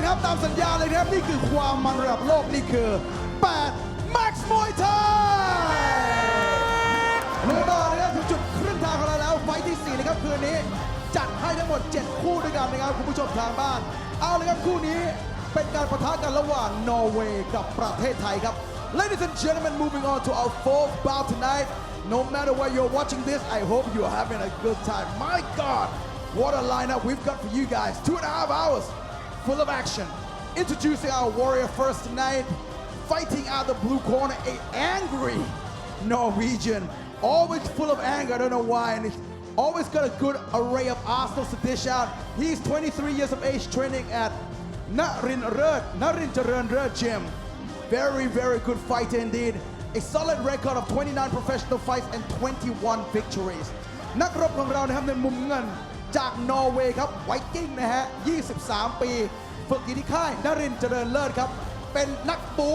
นะครับ ตามสัญญาเลยนะครับ นี่คือความมันระดับโลก นี่คือ 8 Max Muay Thai เมื่อต่อนะครับถึงจุดครึ่งทางของเราแล้ว ไฟท์ที่ 4 นะครับ คืนนี้ จัดให้ทั้งหมด 7 คู่ด้วยกันนะครับ คุณผู้ชมทางบ้าน เอาเลยครับ คู่นี้เป็นการประทะกันระหว่างนอร์เวย์กับประเทศไทยครับ Ladies and gentlemen moving on to our fourth bout tonight no matter where you're watching this I hope you're having a good time my god what a lineup we've got for you guys two and a half hours full of action introducing our warrior first tonight fighting out the blue corner a angry Norwegian always full of anger I don't know why and he's always got a good array of arsenals to dish out he's 23 years of age training at Narin Röd Narin Jaran Röd Gym very, very good fighter indeed. A solid record of 29 professional fights and 21 victories. นักรบของเรานะครับในมุมเงิน จากนอร์เวย์ครับไวกิ้งนะฮะ 23 ปี ฝึกอยู่ที่ค่ายนรินเจริญเลิศครับ เป็นนักบู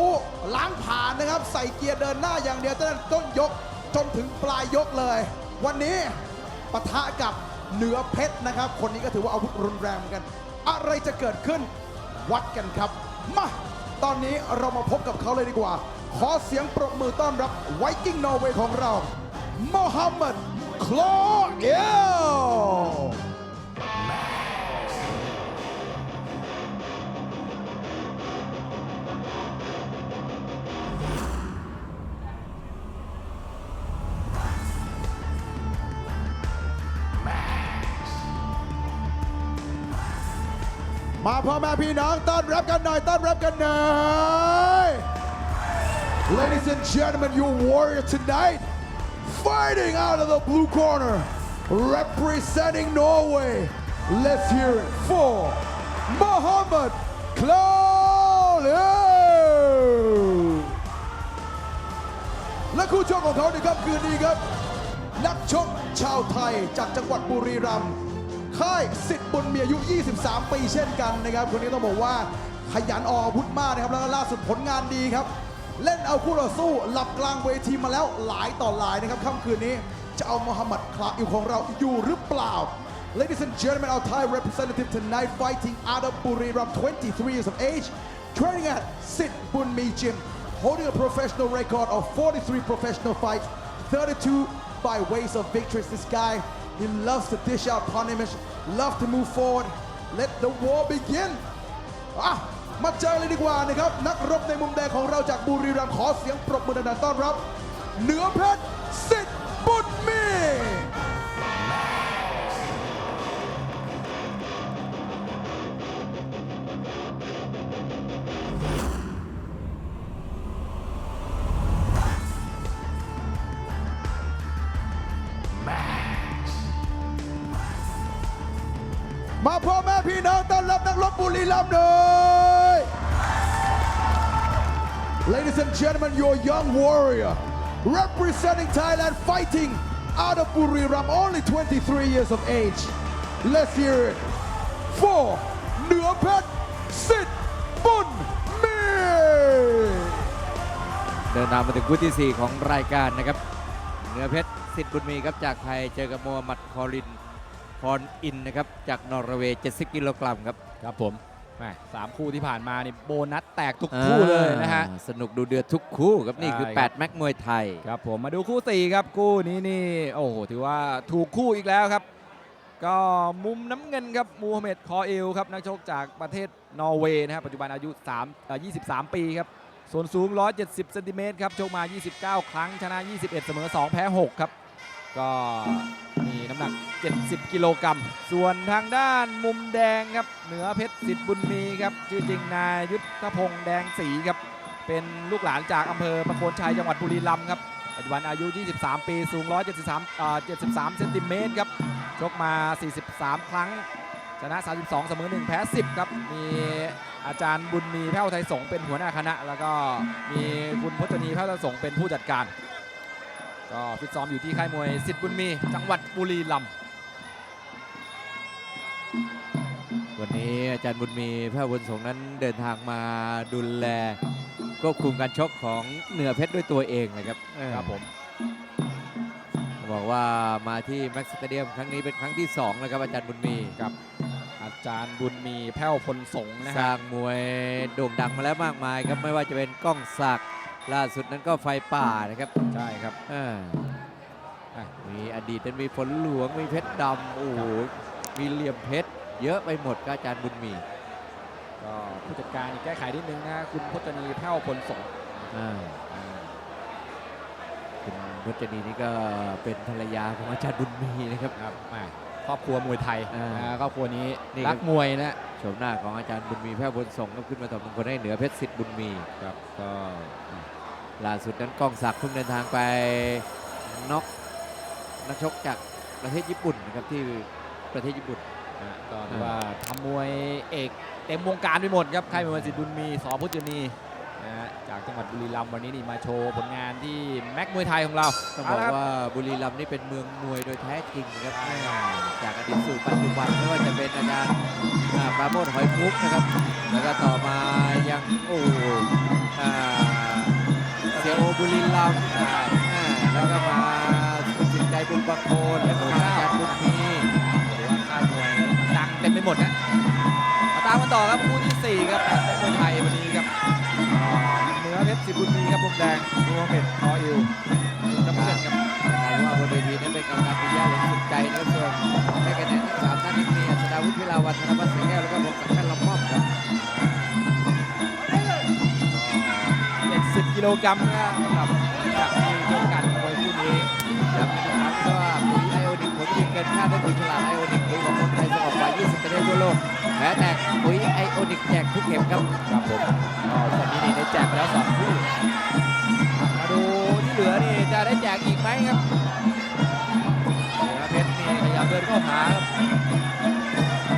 ล้างผ่านนะครับ ใส่เกียร์เดินหน้าอย่างเดียวตั้งแต่ต้นยกจนถึงปลายยกเลย วันนี้ปะทะกับเหนือเพชรนะครับ คนนี้ก็ถือว่าอาวุธรุนแรงเหมือนกัน อะไรจะเกิดขึ้นวัดกันครับ มาตอนนี้เรามาพบกับเขาเลยดีกว่า ขอเสียงปรบมือต้อนรับไวกิ้งนอร์เวย์ของเราโมฮัมหมัดคลอเอล พ่อแม่พี่น้องต้อนรับกันหน่อยต้อนรับกันหน่อย Ladies and gentlemen, your warrior tonight, fighting out of the blue corner, representing Norway. Let's hear it for Muhammad Claudio. และคู่ชกของเขาในค่ำคืนนี้ครับ นักชกชาวไทยจากจังหวัดบุรีรัมย์ ค่ายสิทธิ์บุญมีอายุ 23 ปีเช่นกันนะครับคนนี้ต้องบอกว่าขยันออกอาวุธมากนะครับแล้วก็ล่าสุดผลงานดีครับ เล่นเอาคู่ต่อสู้หลับกลางเวทีมาแล้วหลายต่อหลายนะครับค่ำคืนนี้จะเอาโมฮัมหมัดคลาอิวของเราอยู่หรือเปล่า Ladies and gentlemen, our Thai representative tonight fighting out of Buriram, 23 years of age, training at Sit Bun Mi Gym, holding a professional record of 43 professional fights, 32 by ways of victories. This guy, he loves to dish out punishment, love to move forward. Let the war begin. อะมาเจอเลยดีกว่านะครับ นักรบในมุมแดงของเราจากบุรีรัมย์ขอเสียงปรบมือดังๆต้อนรับ เหนือเพชรสิ มาพ่อแม่พี่น้องต้อนรับนักรบบุรีรัมย์หน่อย Ladies and gentlemen, your young warrior representing Thailand fighting out of Buriram, only 23 years of age. Let's hear it for เหนือเพชรสิทธิ์บุญมีเดินทางมาถึงคู่ที่ 4 ของรายการนะครับ เหนือเพชรสิทธิ์บุญมีครับจากไทยเจอกับโมฮัมหมัดคอริน คอนอินนะครับจากนอร์เวย์ 70 กิโลกรัมครับครับผมแหม่สามคู่ที่ผ่านมานี่โบนัสแตกทุกคู่เลยนะฮะ อ่าสนุกดูเดือดทุกคู่ครับนี่คือ ใช่ครับ 8 แม็กมวยไทย ครับผมมาดูคู่สี่ครับคู่นี้นี่โอ้โหถือว่าถูกคู่อีกแล้วครับ ก็มุมน้ำเงินครับมูฮัมเหม็ดคอเอลครับนักชกจากประเทศนอร์เวย์นะครับปัจจุบันอายุ3เอ่อ23 ปีครับส่วนสูง 170เซนติเมตรครับชกมา 29 ครั้งชนะ 21 เสมอ 2 แพ้ 6 ครับ ก็มีน้ำหนัก 70 กิโลกรัม ส่วนทางด้านมุมแดงครับ เหนือเพชรสิทธิ์บุญมีครับ ชื่อจริงนายยุทธพงษ์แดงศรีครับ เป็นลูกหลานจากอำเภอประโคนชัยจังหวัดบุรีรัมย์ครับ ปัจจุบันอายุ 23 ปี สูง 173อ่า73 เซนติเมตรครับ ชกมา 43 ครั้ง ชนะ 32 เสมอ 1 แพ้ 10 ครับ มีอาจารย์บุญมีแพ้วไทยสงฆ์เป็นหัวหน้าคณะ แล้วก็มีคุณพจนีแพ้วไทยสงฆ์เป็นผู้จัดการ ก็ฟิตซ้อมอยู่ที่ค่ายมวยสิทธิ์บุญมี จังหวัดบุรีรัมย์วันนี้อาจารย์บุญมีแพทย์บุญสงฆ์นั้นเดินทางมาดูแลควบคุมการชกของเหนือเพชรด้วยตัวเองเลยครับครับผมบอกว่ามาที่แม็กซ์สเตเดียมครั้งนี้เป็นครั้งที่2แล้วครับอาจารย์บุญมีครับออาจารย์บุญมีแพ้วพลสงฆ์นะสฮะร้างมวยโด่งดังมาแล้วมากมายครับไม่ว่าจะเป็นก้องศักดิ์ล่าสุดนั้นก็ไฟป่านะครับใช่ครับอ่าอะ มีอดีตนั้นมีฝนหลวง มีเพชรดำ โอ้โห มีเหลี่ยมเพชร เยอะไปหมดครับอาจารย์บุญมี ก็ผู้จัดการแก้ไขนิดนึงนะ คุณพจนีแพ้วพลสงฆ์อ่าคุณพจนีนี่ก็เป็นภรรยาของอาจารย์บุญมีนะครับครับอะครอบครัวมวยไทยอ่าอ่าครอบครัวนี้นี่ครับรักมวยนะโฉมหน้าของอาจารย์บุญมีแพร่บนส่งก็ขึ้นมาต่อมงคลให้เหนือเพชรสิทธิ์บุญมีครับก็ ล่าสุดนั้นกล้องศักดิ์เพิ่งเดินทางไปน็อกนักชกจากประเทศญี่ปุ่นนะครับที่ประเทศญี่ปุ่นอะก็ถือว่าทำมวยเอกเต็มวงการไปหมดครับค่ายมวยสิทธิ์บุญมีสอพุทธนีนะฮะจากจังหวัดบุรีรัมย์วันนี้นี่มาโชว์ผลงานที่แม็กมวยไทยของเราต้องบอกเละครับว่าบุรีรัมย์นี่เป็นเมืองมวยโดยแท้จริงนะครับจากอดีตสู่ปัจจุบันไม่ว่าจะเป็นอาจารย์อ่าปราโมทหอยมุกนะครับแล้วก็ต่อมายังโอ้อ่าเสียโอ บุรีรัมย์แล้วก็มาคุณจิตใจบุญประโคนแล้วก็อาจารย์บุญมีหรือว่าค่ามวยดังเต็มไปหมดนะมาตามกันต่อครับคู่ที่ 4 ครับแม็กมวยไทยวันนี้ครับอ่าเหนือเพชรสิทธิ์บุญมีครับมุมแดงดวงเพชรคออิวน้ำเงินครับกลายว่าบนเวทีนั้นเป็นกรรมการปิยะหลงสุดใจนะครับส่วนในคะแนนทั้งสามท่านนั้มีอัศดาวุฒิพิลาวันธนวัฒน์เสียแก้วแล้วก็ผมสังกัดลำม่อมครับ70กิโลกรัมนะครับาดด้วยปุ๋ยฉลาดไอโอนิกปุ๋ยของคนไทยส่งออกกว่า20ประเทศทั่วโลกแม้แต่ปุ๋ยไอโอนิกแจกทุกเข็มครับครับผมก็วันนี้นี่ได้แจกไปแล้วสองคู่มาดูที่เหลือนี่จะได้แจกอีกไหมครับเนือเพชรนี่พยายามเดินเข้าหาครับ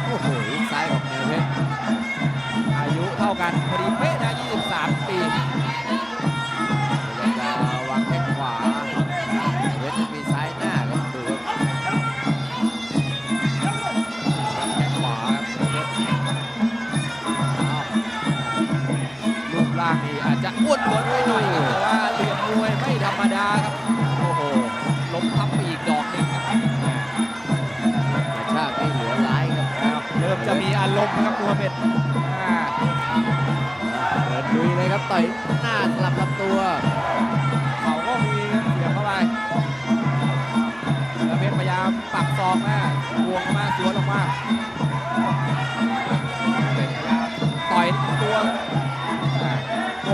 โอ้โหซ้ายของเนือเพชรอายุเท่ากันพอดีเป๊ะ ปวดหัวไปหน่อยครับ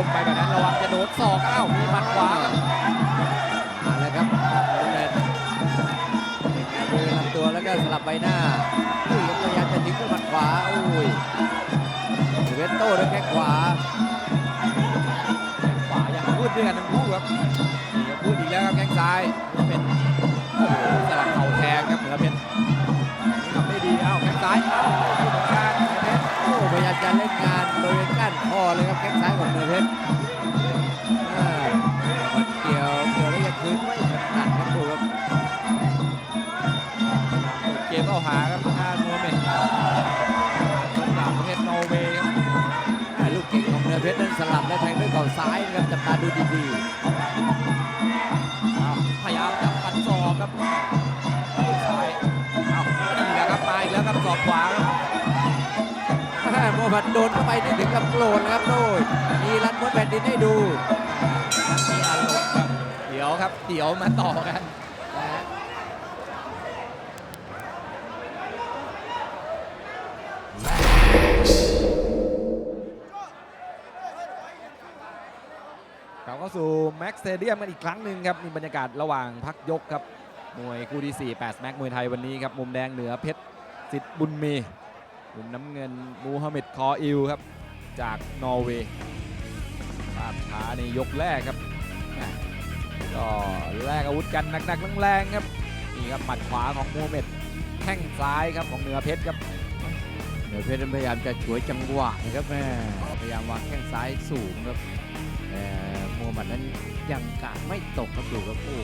มไปแบบนั้นระวังจะโดนศอกอ้าวมีหมัดขวาครับมาแล้วครับเดินลำตัวแล้วก็สลับใบหน้า บริเวณก้านคอเลยครับแข้งซ้ายของเนือเพชรมันเกี่ยวเกี่ยวแล้วยังคืนไม่ถนัดครับดูครับเปิดเกมเข้าหาครับทางด้านโมเมนต์จากประเทศนอร์เวย์ครับลูกเก่งของเนือเพชรนั้นสลับและแทงด้วยเข่าซ้ายนะครับจับตาดูดีอ้ ๆอ่าโมฮัมหมัดโดนเข้าไปนี่ถึงกับโกรธนะครับโดยมีรันบนแผ่นดินให้ดูมีอารมณ์ครับเดี๋ยวครับเดี๋ยวมาต่อกันนะฮะเราสู่แม็กสเตเดียมกันอีกครั้งหนึ่งครับนี่บรรยากาศระหว่างพักยกครับมวยคู่ที่4 8แม็กมวยไทยวันนี้ครับมุมแดงเหนือเพชรสิทธิ์บุญมี มุมน้ำเงินมูฮัมหมัดคออิลครับ จากนอร์เวย์ภาพช้าในยกแรกครับก็แลกอาวุธกันหนักๆแรงๆครับนี่ครับหมัดขวาของมูฮัมหมัดแข้งซ้ายครับของเหนือเพชรครับเนือเพชรพยายามจะฉวยจังหวะนะครับแม่พยายามวางแข้งซ้ายสูงครับแต่โมฮัมหมัดนั้นยังกาดไม่ตกครับดูครับโอ้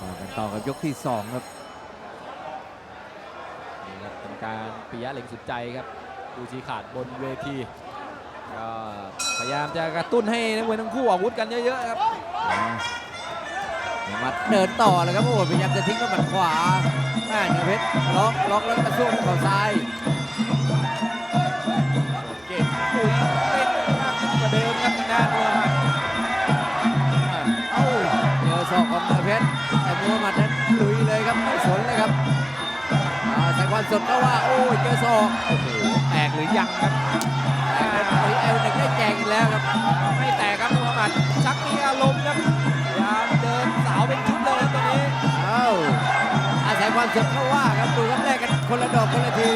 ต่อกันต่อกับยกที่สองครับ การปิยะเหล็งสุดใจครับดูชีขาดบนเวทีก็พยายามจะกระตุ้นให้นักมวยทั้งคู่ออกอาวุธกันเยอะๆครับอ่ามาเดินต่อเลยครับโอ้โหพยายามจะทิ้งด้วยหมัดขวาแม่เหนือเพชรล็อกล็อกแล้วกระซวกด้วยเข่าซ้ายเก่งปุ๋ยเป็นมากขึ้นกว่าเดิมครับทางด้าน อ่าแสงวันสดก็ว่า โอ้ยเจอศอกโอ้โหแตกหรือยังครับแต่เป็นเอลหนึ่งได้แจงอีกแล้วครับ ไม่แตกครับมูฮัมหมัดชักมีอารมณ์ครับพยายามเดินสาวเป็นชุดเลยครับตอนนี้เอ้าอาศัยความสดก็ว่าครับดูครับแรกกันคนละดอกคนละที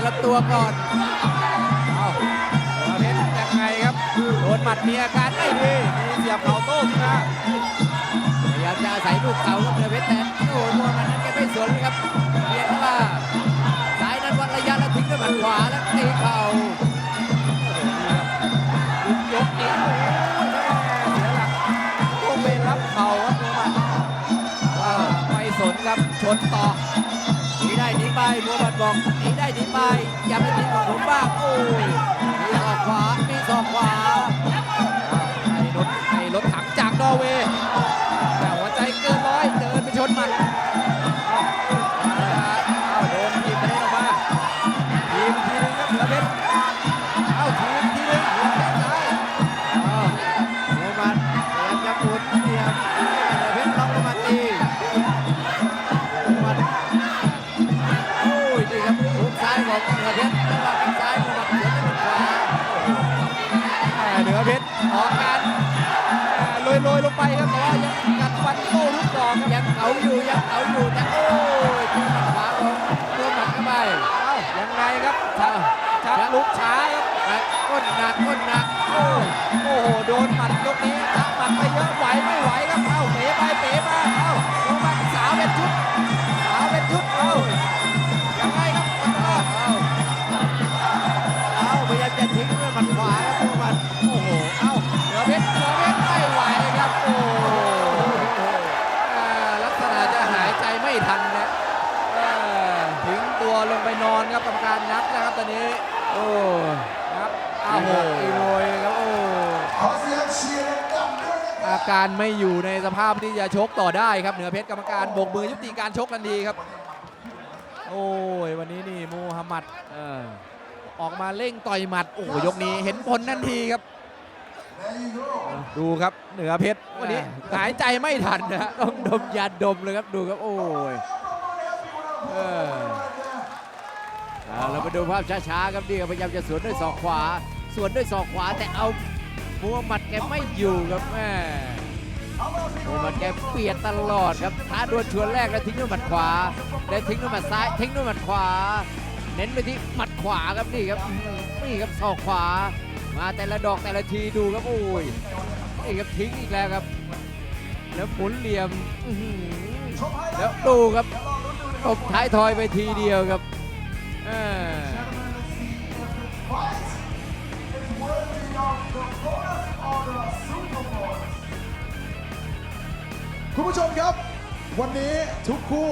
อยลำตัวก่อนเอาเหนือเพชรยังไงครับ โดนหมัดมีอาการไม่ดีมีเสียบเข่าโต้ขึ้นมาพยายามจะอาศัยลูกเก่าครับเดือเพชรแต่โอ้โหโมบัตนั้นแกไม่สนเลยครับเบียดเข้ามายนั้นวัดระยะแล้วทิ้งด้วยหมัดขวาแล้วตีเข่ายกนี้โอ้ยแม่เสียหลักต้องไปรับเข่าครับมูฮัมหมัดว่าไม่สนครับชนต่อ ไปบัวบัดบอกหนีได้หนีไปอย่าไปติดของผมบ้างโอ้ยมีศอกขวามีศอกขวาไอ้รถไอ้รถถังจากนอร์เวย์ อยู่ยั ครับกรรมการนับนะครับตอนนี้ โอ้นับอ้าวโหอีโรยครับโอ้ขอเสียงเชียร์ดังๆด้วยนะครับอาการไม่อยู่ในสภาพที่จะชกต่อได้ครับ เหนือเพชรกรรมการโบกมือยุติการชกทันทีครับ โอ้ยวันนี้นี่มูฮัมหมัดเออออกมาเร่งต่อยหมัดโอ้โหยกนี้เห็นผลทันทีครับดูครับเหนือเพชรวันนี้หายใจไม่ทันนะฮะต้องดมยาดมเลยครับดูครับโอ้ย เออ เอาเรามาดูภาพช้าๆครับนี่ครับพยายามจะสวนด้วยศอกขวา สวนด้วยศอกขวาแต่เอามูฮัมหมัดแกไม่อยู่ครับแม่มูฮัมหมัดแกเปียดตลอดครับท้าดวลชวนแรกแล้วทิ้งด้วยหมัดขวาได้ทิ้งด้วยหมัดซ้าย ทิ้งด้วยหมัดขวา เน้นไปที่หมัดขวาครับนี่ครับนี่ครับศอกขวา มาแต่ละดอกแต่ละทีดูครับโอ้ยนี่ครับทิ้งอีกแล้วครับ แล้วหมุนเหลี่ยมแล้วดูครับตบท้ายทอยไปทีเดียวครับ คุณผู้ชมครับ วันนี้ทุกคู่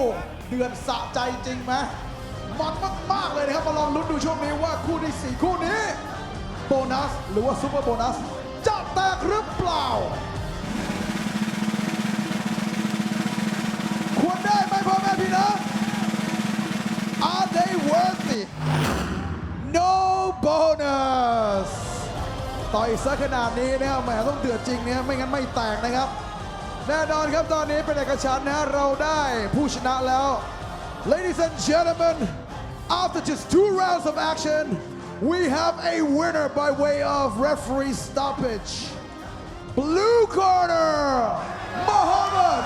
เดือดสะใจจริงไหมมันมาก ๆ เลยนะครับ มาลองลุ้นดูช่วงนี้ว่าคู่ที่ 4 คู่นี้ โบนัส หรือว่าซูเปอร์โบนัส จะแตกหรือเปล่า ควรได้ไหมพ่อแม่พี่น้อง Are they worthy No bonus ต่อยซะขนาดนี้นะครับแหมต้องเดือดจริงเนี่ยไม่งั้นไม่แตกนะครับ แน่นอนครับตอนนี้เป็นเอกฉันท์นะฮะเราได้ผู้ชนะแล้ว Ladies and gentlemen after just two rounds of action we have a winner by way of referee stoppage blue corner Muhammad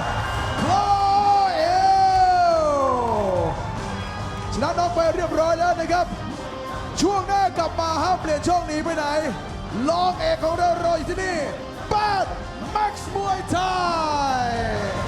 ไปเรียบร้อยแล้วนะครับ ช่วงหน้ากลับมาห้ามเปลี่ยนช่องหนี้ไปไหนลองเอกของเรารออยู่ที่นี่แปด Max Muay Thai